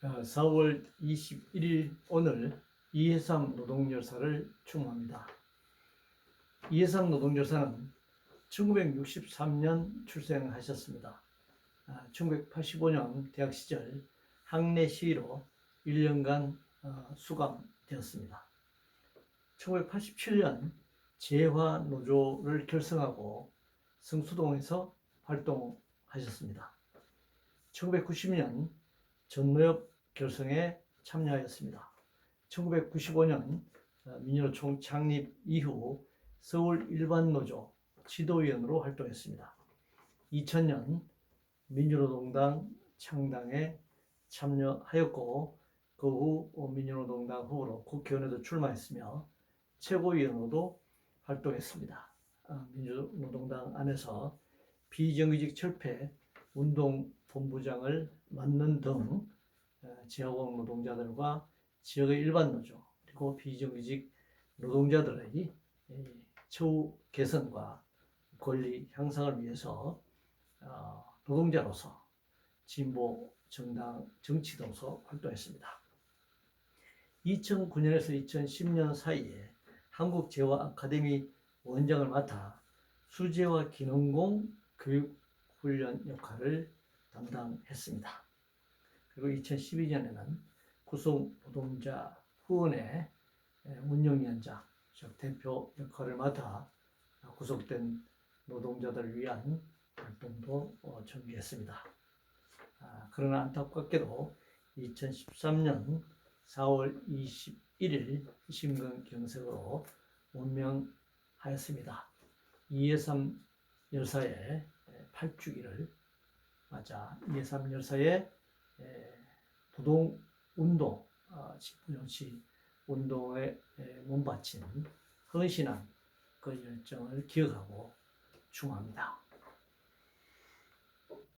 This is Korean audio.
4월 21일 오늘 이해삼 노동열사를 추모합니다. 이해삼 노동열사는 1963년 출생하셨습니다. 1985년 대학 시절 학내 시위로 1년간 어, 수감되었습니다. 1987년 재화노조를 결성하고 성수동에서 활동하셨습니다. 1990년 전노협 결성에 참여하였습니다. 1995년 어, 민주노총 창립 이후 서울 일반노조 지도위원으로 활동했습니다. 2000년 민주노동당 창당에 참여하였고 그 후 민주노동당 후보로 국회의원에도 출마했으며 최고위원으로도 활동했습니다. 어, 민주노동당 안에서 비정규직 철폐 운동 본부장을 맡는 등 어, 지하공 노동자들과 지역의 일반 노조 그리고 비정규직 노동자들의 이 처우 개선과 권리 향상을 위해서 어, 노동자로서 진보 정당 정치도서 활동했습니다. 2009년에서 2010년 사이에 한국재화 아카데미 원장을 맡아 수재와 기능공 교육 훈련 역할을 담당했습니다. 그리고 2012년에는 구속 노동자 후원회 운영위원장, 즉 대표 역할을 맡아 구속된 노동자들을 위한 활동도 어, 전개했습니다. 아, 그러나 안타깝게도 2013년 4월 21일 심근 경색으로 운명하였습니다. 이해삼 열사의 8주기를 맞아 이해삼 열사의 부동 운동, 집부정치 운동에 몸바친 헌신한 그 열정을 기억하고 중합니다.